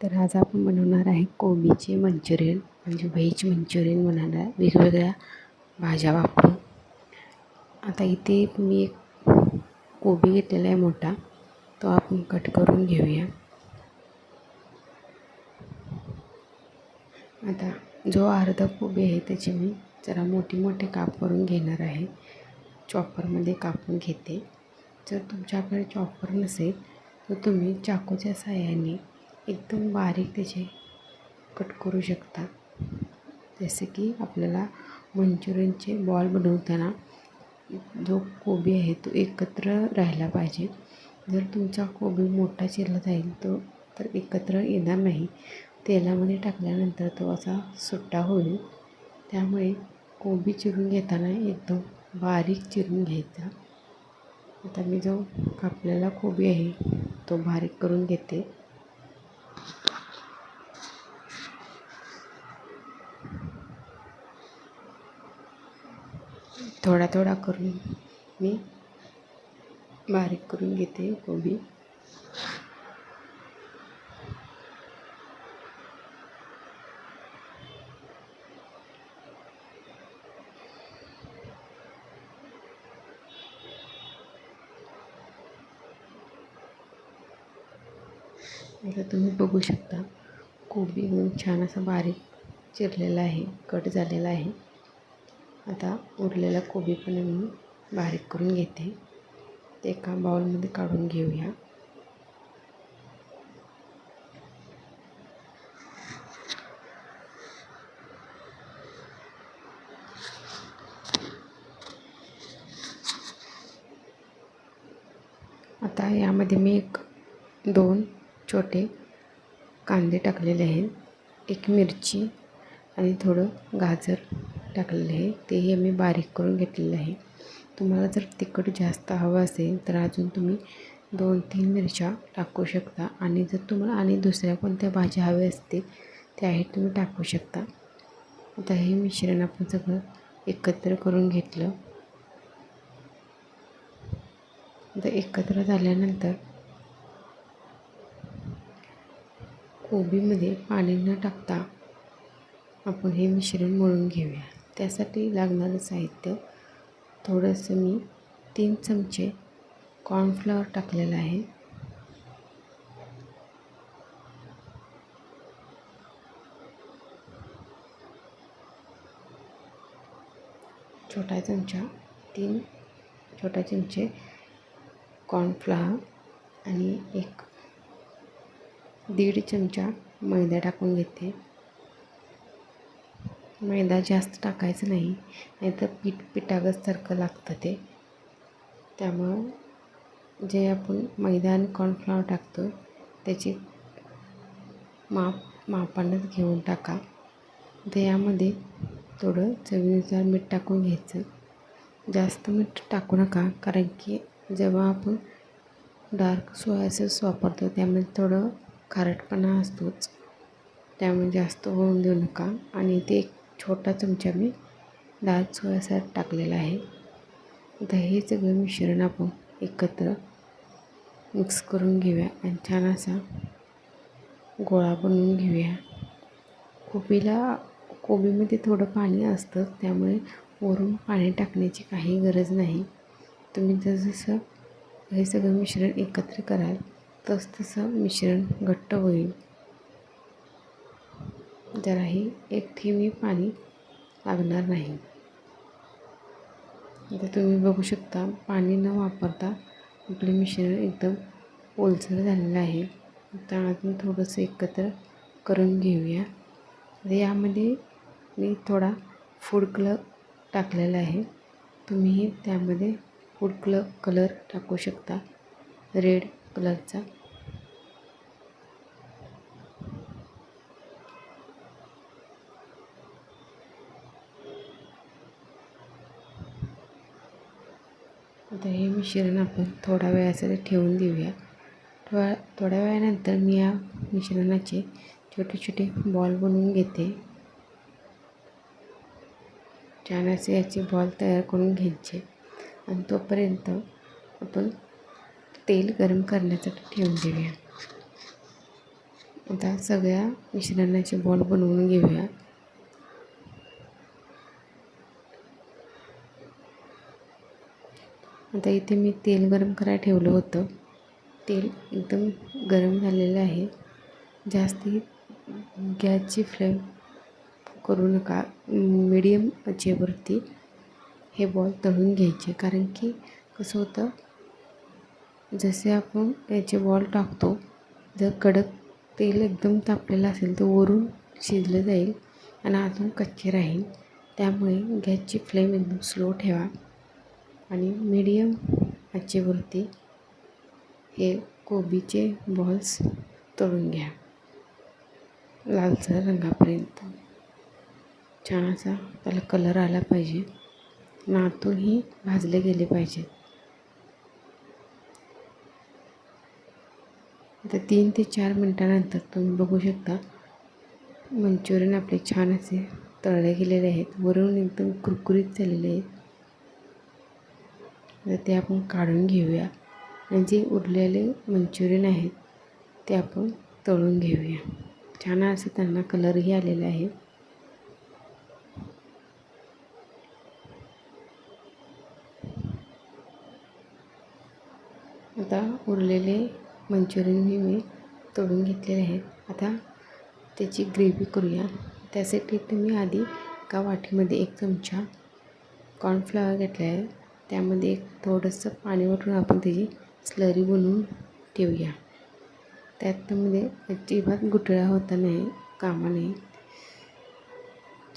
तर आज आपण बनवणार आहे कोबीचे मंचुरियन म्हणजे व्हेज मंचुरियन बनवणार आहे. वेगवेगळ्या भाज्या वापरून. आता इथे मी एक कोबी घेतलेला आहे मोठा. तो आपण कट करून घेऊया. आता जो अर्धा कोबी आहे त्याचे मी जरा मोठी मोठे काप करून घेणार आहे. चॉपरमध्ये कापून घेते. जर तुमच्याकडे चॉपर नसेल तर तुम्ही चाकूच्या साह्याने एकदम बारीक त्याचे कट करू शकता जसे की आपल्याला मंचुरियनचे बॉल बनवताना जो कोबी आहे तो एकत्र राहिला पाहिजे. जर तुमचा कोबी मोठा चिरला जाईल तो तर एकत्र येणार नाही. तेलामध्ये टाकल्यानंतर तो असा सुट्टा होईल. त्यामुळे कोबी चिरून घेताना एकदम बारीक चिरून घ्यायचा. आता मी जो कापलेला कोबी आहे तो बारीक करून घेते. थोडा थोडा करून मी बारीक करून घेते कोबी. आता तुम्ही बघू शकता कोबी छान असा बारीक चिरलेला आहे कट झालेला आहे. आता उरलेला कोबी पण मी बारीक करून घेते. ते एका बाउलमध्ये काढून घेऊया. आता यामध्ये मी एक दोन छोटे कांदे टाकलेले आहेत. एक मिरची आणि थोडं गाजर टाकलेलं आहे. तेही आम्ही बारीक करून घेतलेलं आहे. तुम्हाला जर तिखट जास्त हवं असेल तर अजून तुम्ही दोन तीन मिरच्या टाकू शकता. आणि जर तुम्हाला आणि दुसऱ्या कोणत्या भाज्या हव्या असतील त्याही तुम्ही टाकू शकता. आता हे मिश्रण आपण सगळं एकत्र करून घेतलं. आता एकत्र झाल्यानंतर कोबीमध्ये पाणी न टाकता आपण हे मिश्रण मळून घेऊया. त्यासाठी लागणारं साहित्य थोडंसं मी तीन चमचे कॉर्नफ्लॉवर टाकलेलं आहे. छोटा चमचा तीन छोटा चमचे कॉर्नफ्लॉवर आणि एक दीड चमचा मैदा टाकून घेते. मैदा जास्त टाकायचं नाही नाहीतर पीठ पिठागतसारखं लागतं ते. त्यामुळं जे आपण मैदा आणि कॉर्नफ्लॉवर टाकतो त्याची माप मापानंच घेऊन टाका. ते यामध्ये थोडं चवीनुसार मीठ टाकून घ्यायचं. जास्त मीठ टाकू नका कारण की जेव्हा आपण डार्क सोया सॉस वापरतो त्यामध्ये थोडं खारटपणा असतोच. त्यामुळे जास्त होऊन देऊ नका. आणि ते एक छोटा चमचा मी लाल सोया टाकलेला आहे. आता हे सगळं मिश्रण आपण एकत्र मिक्स करून घेऊया आणि छान असा गोळा बनवून घेऊया. कोबीला कोबीमध्ये थोडं पाणी असतं त्यामुळे वरून पाणी टाकण्याची काही गरज नाही. तुम्ही जसजसं हे सगळं मिश्रण एकत्र कराल तसतसं मिश्रण घट्ट होईल. जराही एक थेंबही पाणी लागणार नाही. आता तुम्ही बघू शकता पाणी न वापरता आपले मिश्रण एकदम ओलसर झालेलं आहे. आता अजून थोडंसं एकत्र करून घेऊया. यामध्ये मी थोडा फूड कलर टाकलेला आहे. तुम्ही त्यामध्ये फूड कलर कलर टाकू शकता. रेड कलरचा आता हे मिश्रण आपण थोडा वेळासाठी ठेवून देऊया. थोड्या थोड्या वेळानंतर मी या मिश्रणाचे छोटे छोटे बॉल बनवून घेते. छान असे याचे बॉल तयार करून घ्यायचे. आणि तोपर्यंत आपण तेल गरम करण्यासाठी ठेवून देऊया. आता सगळ्या मिश्रणाचे बॉल बनवून घेऊया. आता इथे मी तेल गरम करायला ठेवलं होतं. तेल एकदम गरम झालेलं आहे. जास्ती गॅसची फ्लेम करू नका. मिडियम आचेवरती हे बॉल तळून घ्यायचे. कारण की कसं होतं जसे आपण याचे बॉल टाकतो जर कडक तेल एकदम तापलेलं असेल तर वरून शिजलं जाईल आणि अजून कच्चे राहील. त्यामुळे गॅसची फ्लेम एकदम स्लो ठेवा. आणि मीडियम आचेवरती हे कोबीचे बॉल्स तळून घ्या. लालसर रंगापर्यंत. छान असा त्याला कलर आला पाहिजे. नातूनही भाजले गेले पाहिजेत. आता तीन ते चार मिनटानंतर तुम्ही बघू शकता मंचुरियन आपले छान असे तळले गेलेले आहेत. वरून एकदम कुरकुरीत झालेले आहेत. तर ते आपण काढून घेऊया. आणि जे उरलेले मंचुरियन आहेत ते आपण तळून घेऊया. छान असं त्यांना कलरही आलेला आहे. आता उरलेले मंचुरियन मी तळून घेतलेले आहेत. आता त्याची ग्रेव्ही करूया. त्यासाठी तुम्ही आधी एका वाटीमध्ये एक चमचा कॉर्नफ्लॉवर घेतला आहे. त्यामध्ये एक थोडंसं पाणी वाटून आपण त्याची स्लरी बनवून ठेवूया. त्यात त्यामध्ये अजिबात गुठळ्या होता नाही कामा नाही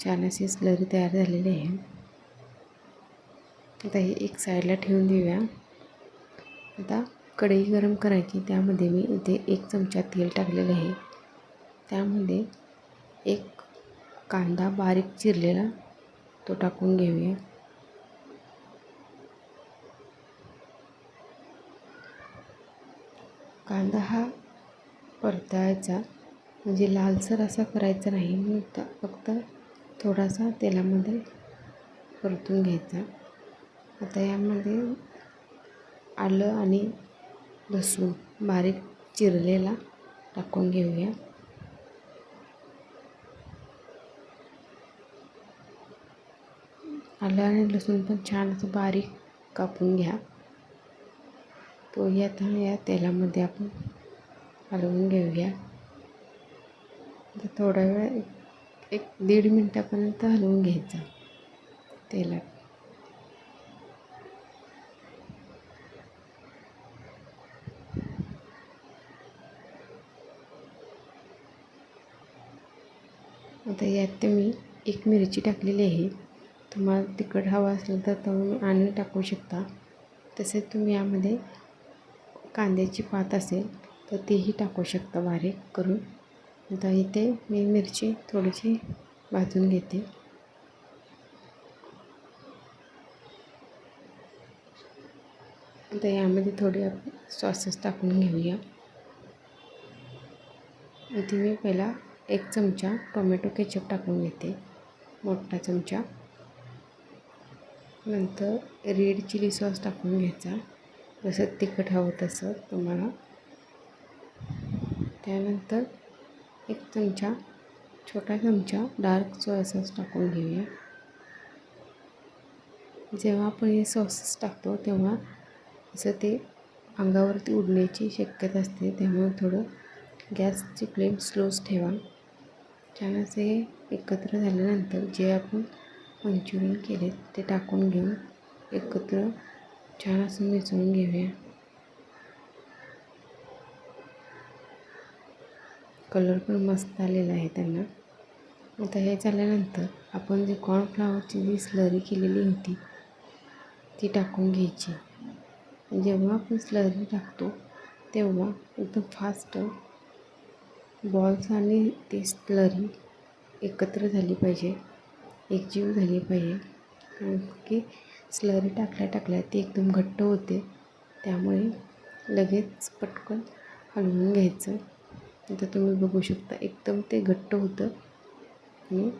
छान अशी स्लरी तयार झालेली आहे. आता हे एक साईडला ठेवून देऊया. आता कढई गरम करायची त्यामध्ये मी इथे एक चमचा तेल टाकलेलं आहे. त्यामध्ये एक कांदा बारीक चिरलेला तो टाकून घेऊया. कांदा हा परतायचा. म्हणजे लालसर असा करायचा नाही. म्हणून फक्त थोडासा तेलामध्ये परतून घ्यायचा. आता यामध्ये आलं आणि लसूण बारीक चिरलेला टाकून घेऊया. आलं आणि लसूण पण छान असं बारीक कापून घ्या. तो आता या तेलामध्ये आपण हलवून घेऊया. थोडा वेळ एक दीड मिनटापर्यंत हलवून घ्यायचा तेलात. आता यात मी एक मिरची टाकलेली आहे. तुम्हाला तिखट हवा असेल तर तुम्ही आणि टाकू शकता. तसेच तुम्ही यामध्ये कांद्याची पात असेल तर तेही टाकू शकता बारीक करून. आता इथे मी मिरची थोडीशी भाजून घेते. आता यामध्ये थोडे आपण सॉसेस टाकून घेऊया. इथे मी पहिला एक चमचा टोमॅटो केचप टाकून घेते मोठा चमचा. नंतर रेड चिली सॉस टाकून घ्यायचा. जसं तिखट हवं तसं तुम्हाला. त्यानंतर एक चमचा छोटा चमचा डार्क सोया सॉस टाकून घेऊया. जेव्हा आपण हे सॉसेस टाकतो तेव्हा असं ते अंगावरती उडण्याची शक्यता असते त्यामुळे थोडं गॅसची फ्लेम स्लोच ठेवा. छान असे एकत्र झाल्यानंतर जे आपण मंचुरियन केले ते टाकून घेऊन एकत्र छान असं मिसळून घेऊया. कलर पण मस्त आलेला आहे त्यांना. आता हे झाल्यानंतर आपण जे कॉर्नफ्लावरची जी स्लरी केलेली होती ती टाकून घ्यायची. जेव्हा आपण स्लरी टाकतो तेव्हा एकदम फास्ट बॉल्स आणि ती स्लरी एकत्र झाली पाहिजे. एकजीव झाली पाहिजे. कारण की स्लरी टाकल्या टाकल्या ती एकदम घट्ट होते. त्यामुळे लगेच पटकन हलवून घ्यायचं. आता तुम्ही बघू शकता एकदम ते घट्ट होतं. आणि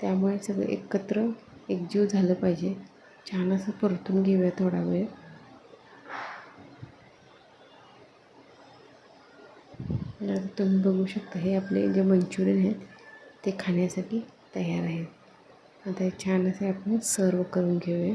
त्यामुळे सगळं एकत्र एकजीव झालं पाहिजे. छान असं परतून घेऊया थोडा वेळ. तुम्ही बघू शकता हे आपले जे मंचुरियन आहेत ते खाण्यासाठी तयार आहेत. आता हे छान असे आपण सर्व करून घेऊया.